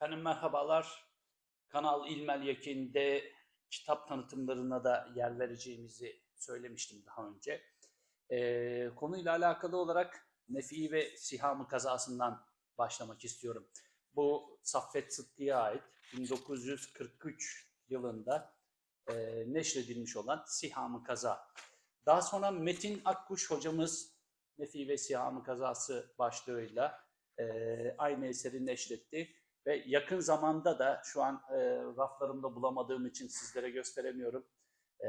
Efendim merhabalar. Kanal İlmel Yekin'de kitap tanıtımlarına da yer vereceğimizi söylemiştim daha önce. Ee, konuyla alakalı olarak Nefi ve Sihamı kazasından başlamak istiyorum. Bu Saffet Sıddık'a ait 1943 yılında e, neşredilmiş olan Sihamı Kaza. Daha sonra Metin Akkuş hocamız Nefi ve Sihamı Kazası başlığıyla e, aynı eseri neşretti. Ve yakın zamanda da şu an e, raflarımda bulamadığım için sizlere gösteremiyorum. E,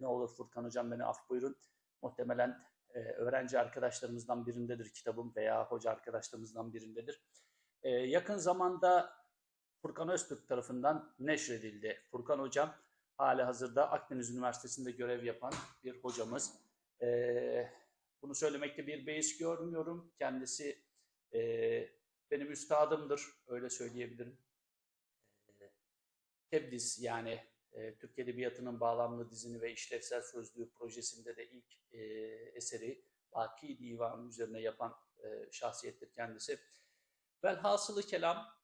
ne olur Furkan Hocam beni af buyurun. Muhtemelen e, öğrenci arkadaşlarımızdan birindedir kitabım veya hoca arkadaşlarımızdan birindedir. E, yakın zamanda Furkan Öztürk tarafından neşredildi. Furkan Hocam hali hazırda Akdeniz Üniversitesi'nde görev yapan bir hocamız. E, bunu söylemekte bir beis görmüyorum. Kendisi e, benim üstadımdır, öyle söyleyebilirim. E, Tebdis yani e, Türk Edebiyatı'nın bağlamlı dizini ve işlevsel sözlüğü projesinde de ilk e, eseri Baki Divanı üzerine yapan e, şahsiyettir kendisi. Velhasılı kelam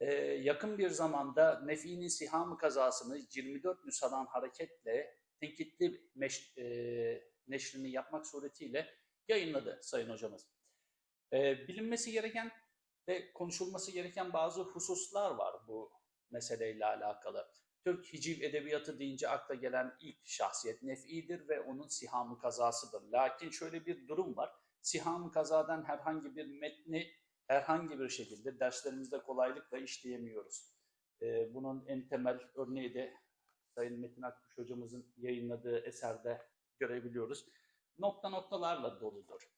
e, yakın bir zamanda Nefi'nin Sihamı kazasını 24 nüshadan hareketle tenkitli meş, e, neşrini yapmak suretiyle yayınladı Sayın Hocamız. E, bilinmesi gereken ve konuşulması gereken bazı hususlar var bu meseleyle alakalı. Türk hiciv edebiyatı deyince akla gelen ilk şahsiyet Nef'i'dir ve onun Sihamı kazasıdır. Lakin şöyle bir durum var. Sihamı kazadan herhangi bir metni herhangi bir şekilde derslerimizde kolaylıkla işleyemiyoruz. Ee, bunun en temel örneği de Sayın Metin Akkuş hocamızın yayınladığı eserde görebiliyoruz. Nokta noktalarla doludur.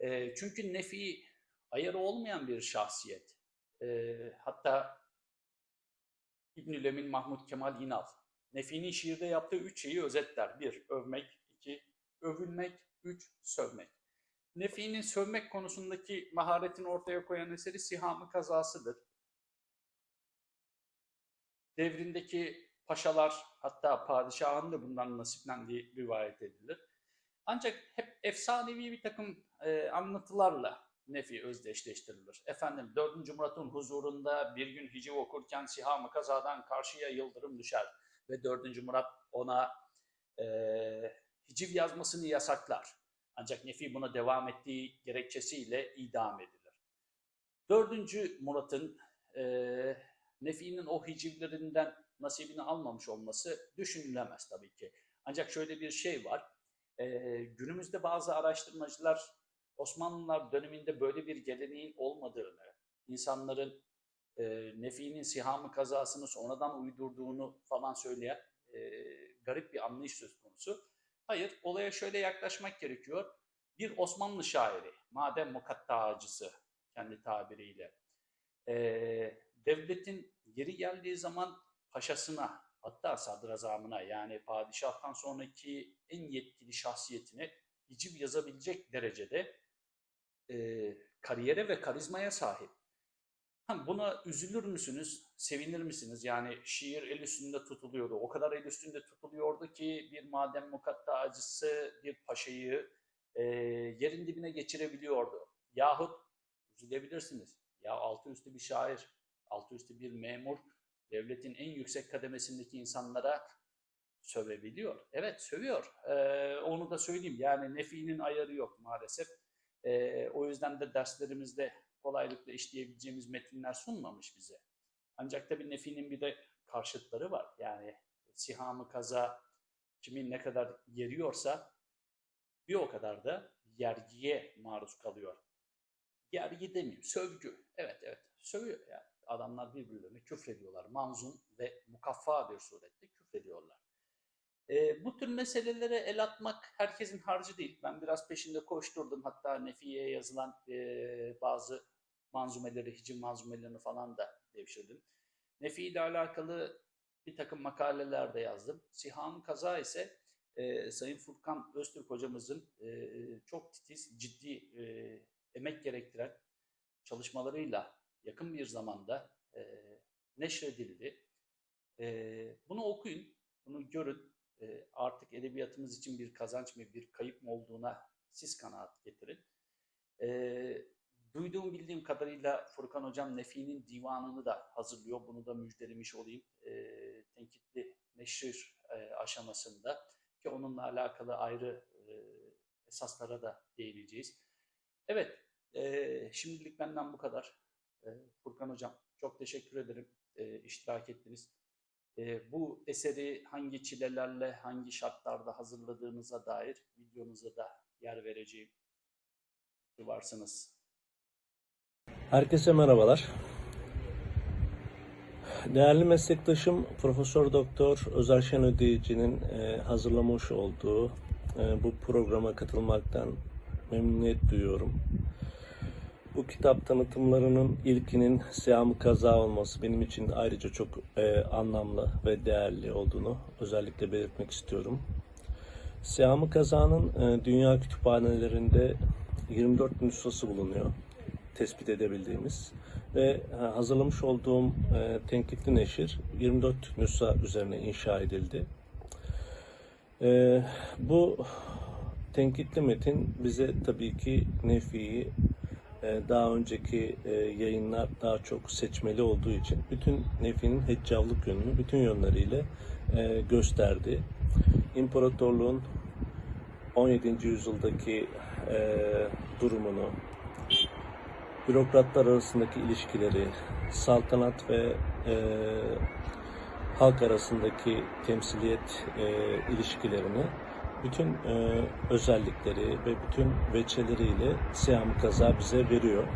Ee, çünkü Nefi ayarı olmayan bir şahsiyet. Ee, hatta İbnül Emin Mahmut Kemal İnal, Nefi'nin şiirde yaptığı üç şeyi özetler. Bir, övmek. iki övülmek. Üç, sövmek. Nefi'nin sövmek konusundaki maharetini ortaya koyan eseri Sihamı Kazası'dır. Devrindeki paşalar, hatta padişahın da bundan nasiplendiği rivayet edilir. Ancak hep efsanevi bir takım e, anlatılarla nefi özdeşleştirilir. Efendim 4. Murat'ın huzurunda bir gün hiciv okurken Sihamı kazadan karşıya yıldırım düşer ve 4. Murat ona e, hiciv yazmasını yasaklar. Ancak Nefi buna devam ettiği gerekçesiyle idam edilir. 4. Murat'ın e, Nefi'nin o hicivlerinden nasibini almamış olması düşünülemez tabii ki. Ancak şöyle bir şey var. E, günümüzde bazı araştırmacılar Osmanlılar döneminde böyle bir geleneğin olmadığını, insanların e, Nefi'nin Sihamı kazasını sonradan uydurduğunu falan söyleyen e, garip bir anlayış söz konusu. Hayır, olaya şöyle yaklaşmak gerekiyor. Bir Osmanlı şairi, madem mukattacısı kendi tabiriyle, e, devletin geri geldiği zaman paşasına, hatta sadrazamına yani padişahtan sonraki en yetkili şahsiyetine hiciv yazabilecek derecede e, kariyere ve karizmaya sahip. Buna üzülür müsünüz, sevinir misiniz? Yani şiir el üstünde tutuluyordu. O kadar el üstünde tutuluyordu ki bir maden mukattacısı bir paşayı e, yerin dibine geçirebiliyordu. Yahut üzülebilirsiniz. Ya altı üstü bir şair, altı üstü bir memur, devletin en yüksek kademesindeki insanlara sövebiliyor. Evet sövüyor. Ee, onu da söyleyeyim. Yani Nefi'nin ayarı yok maalesef. Ee, o yüzden de derslerimizde kolaylıkla işleyebileceğimiz metinler sunmamış bize. Ancak tabii Nefi'nin bir de karşıtları var. Yani sihamı kaza kimin ne kadar yeriyorsa bir o kadar da yergiye maruz kalıyor. Yergi demeyeyim, sövgü. Evet evet, sövüyor yani. Adamlar birbirlerine küfrediyorlar. Manzum ve mukaffa bir surette küfrediyorlar. E, bu tür meselelere el atmak herkesin harcı değil. Ben biraz peşinde koşturdum. Hatta Nefiye'ye yazılan e, bazı manzumeleri, hicim manzumelerini falan da devşirdim. Nefi ile alakalı bir takım makaleler de yazdım. Sihan Kaza ise e, Sayın Furkan Öztürk hocamızın e, çok titiz, ciddi e, emek gerektiren çalışmalarıyla yakın bir zamanda e, neşredildi. E, bunu okuyun, bunu görün. E, artık edebiyatımız için bir kazanç mı, bir kayıp mı olduğuna siz kanaat getirin. E, duyduğum bildiğim kadarıyla Furkan Hocam Nefi'nin divanını da hazırlıyor. Bunu da müjdelemiş olayım. E, tenkitli neşir e, aşamasında ki onunla alakalı ayrı e, esaslara da değineceğiz. Evet, e, şimdilik benden bu kadar. E, Furkan Hocam çok teşekkür ederim e, iştirak ettiniz. E, bu eseri hangi çilelerle, hangi şartlarda hazırladığınıza dair videonuza da yer vereceğim. Varsınız. Herkese merhabalar. Değerli meslektaşım Profesör Doktor Özer Şen Ödeyici'nin e, hazırlamış olduğu e, bu programa katılmaktan memnuniyet duyuyorum. Bu kitap tanıtımlarının ilkinin Siyam Kaza olması benim için ayrıca çok e, anlamlı ve değerli olduğunu özellikle belirtmek istiyorum. Siyam Kaza'nın e, dünya kütüphanelerinde 24 nüshası bulunuyor tespit edebildiğimiz ve e, hazırlamış olduğum e, tenkitli neşir 24 nüsha üzerine inşa edildi. E, bu tenkitli metin bize tabii ki Nefi'yi daha önceki e, yayınlar daha çok seçmeli olduğu için bütün Nefi'nin heccavlık yönünü bütün yönleriyle e, gösterdi. İmparatorluğun 17. yüzyıldaki e, durumunu, bürokratlar arasındaki ilişkileri, saltanat ve halk arasındaki temsiliyet ilişkilerini, bütün e, özellikleri ve bütün veçeleriyle Siyam Kaza bize veriyor.